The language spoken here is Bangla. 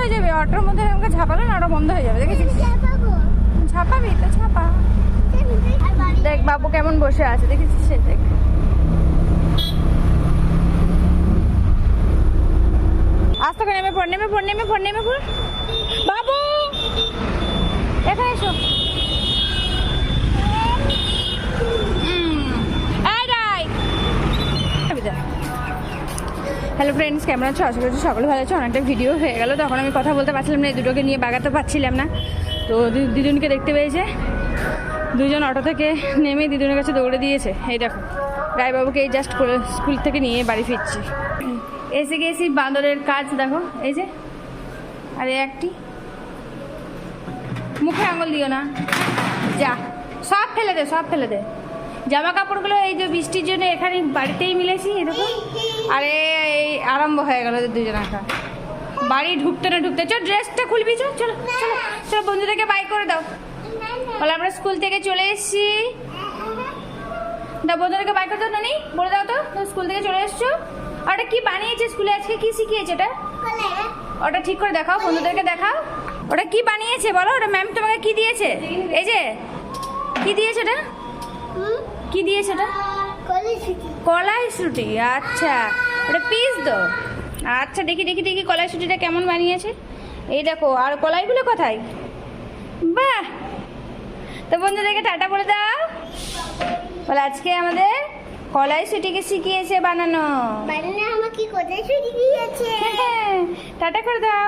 হয়ে যাবে অটোর মধ্যে আমাকে ঝাপালে না ওটা বন্ধ হয়ে যাবে দেখেছিস? ঝাপাবি। তো ছাপা দেখ বাবু কেমন বসে আছে দেখেছিস? সে দেখ। আস্তে করে নেমে পড় নেমে পড় নেমে পড় নেমে পড়। বাবু! এখানে হ্যালো ফ্রেন্ডস কেমন আছো? আশা করছি সকলে ভালো আছো। অনেকটা ভিডিও হয়ে গেল তখন আমি কথা বলতে পারছিলাম না, এই দুটোকে নিয়ে বাগাতে পারছিলাম না। তো দু- দিদুনকে দেখতে পেয়েছে। দুজন অটো থেকে নেমে দিদুনের কাছে দৌড়ে দিয়েছে। এই দেখো, রায়বাবুকে এই জাস্ট করে স্কুল থেকে নিয়ে বাড়ি ফিরছি। এসে গেছি বাঁদরের কাজ, দেখো, এই যে, আর একটি। মুখে আঙুল দিও না। যা, সব ফেলে দে, সব ফেলে দে। জামা কাপড়গুলো এই যে বৃষ্টির জন্য এখানে বাড়িতেই মিলেছি, এরকম। আরে আরম্ভ হয়ে গেল দুজন একা বাড়ি ঢুকতে না ঢুকতে চল ড্রেসটা খুলবি চল চলো চলো চলো বন্ধুদেরকে বাই করে দাও। বলে আমরা স্কুল থেকে চলে এসেছি। দাও বন্ধুদেরকে বাই করে দাও নানি বলে দাও তো তুমি স্কুল থেকে চলে এসছো? ওটা কি বানিয়েছে স্কুলে আজকে? কি শিখিয়েছে এটা ওটা ঠিক করে দেখাও বন্ধুদেরকে দেখাও। ওটা কি বানিয়েছে বলো ওটা ম্যাম তোমাকে কি দিয়েছে? এই যে কি দিয়েছে ওটা? কি দিয়েছে ওটা? কলাই শুটি আচ্ছা। ওটা পিস দো আচ্ছা দেখি দেখি দেখি কলাই সুটিটা কেমন বানিয়েছে। এই দেখো আর কলাইগুলো কোথায়? বাহ! তো বন্ধুদেরকে টাটা বলে দাও। বলে আজকে আমাদের কলাই সুটিকে শিখিয়েছে বানানো। বানানো আমাকে কোথায় সুটি দিয়েছে? হ্যাঁ, টাটা করে দাও।